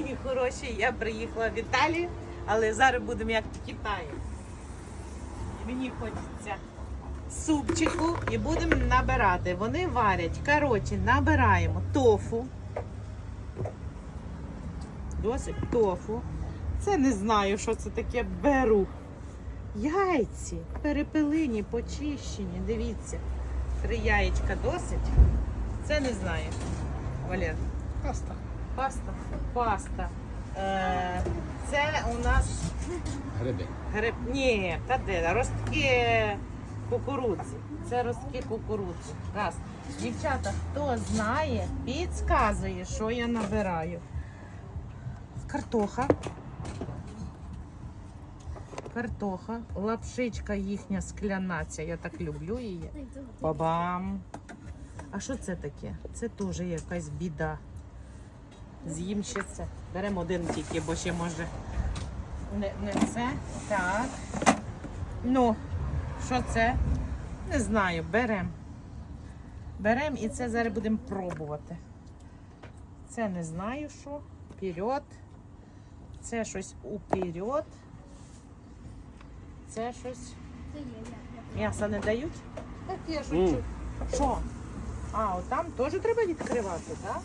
Мої хороші, я приїхала в Італію, але зараз будемо як в Китаї. Мені хочеться супчику і будемо набирати. Вони варять. Коротше, набираємо тофу. Досить тофу. Це не знаю, що це таке беру. Яйці перепелині, почищені. Дивіться. Три яєчка досить. Це не знаю. Валер. Паста. Паста. Паста. Е, це у нас Гриби. гриб. Ні, та де? Ростки кукурудзи. Це ростки кукурудзи. Раз. Дівчата, хто знає, підказує, що я набираю. Картоха. Картоха, лапшичка їхня скляна, ця, я так люблю її. Бабам. А що це таке? Це теж якась біда. З'їм ще це. Беремо один тільки, бо ще може не, не це. Так. Ну, що це? Не знаю, беремо. Беремо і це зараз будемо пробувати. Це не знаю що. Вперед. Це щось уперед. Це щось. М'ясо не дають? Так я шучу. М. Що? А, от там теж треба відкривати, так?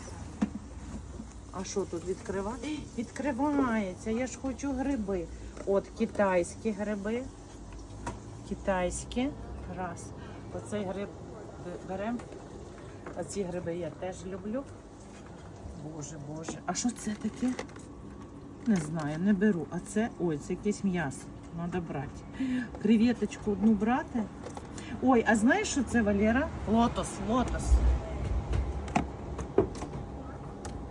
А що тут відкривати? Відкривається. Я ж хочу гриби. От китайські гриби. Китайські. Раз. Оцей гриб беремо. Оці гриби я теж люблю. Боже, боже. А що це таке? Не знаю, не беру. А це, ой, це якесь м'ясо. Треба брати. Креветочку одну брати. Ой, а знаєш, що це Валера? Лотос, лотос.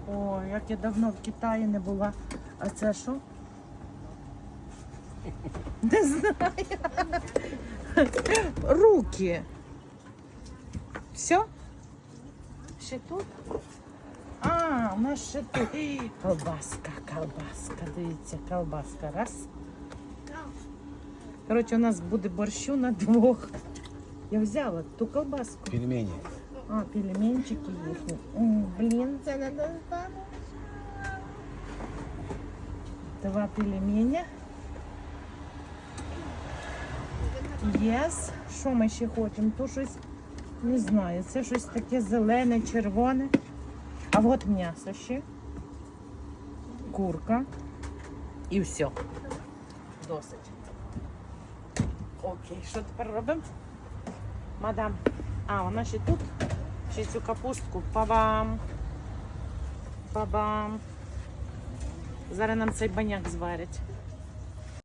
Ой, як я давно в Китаї не була. А це що? Не знаю. Руки. Все? Ще тут? А, у нас ще тут. Колбаска, колбаска. Дивіться, колбаска. Раз. Коротше, у нас буде борщу на двох. Я взяла ту колбаску. Пельмені. А, пельменчики їхні. М, Блін, це не достану. Два пельменя. Єс. Що ми ще хочемо? То щось, не знаю, це щось таке зелене, червоне. А от м'ясо ще. Курка. І все. Досить. Окей, що тепер робимо? Мадам. А, вона ще тут. Ще цю капустку. Па-бам. Па-бам. Зараз нам цей баняк зварять.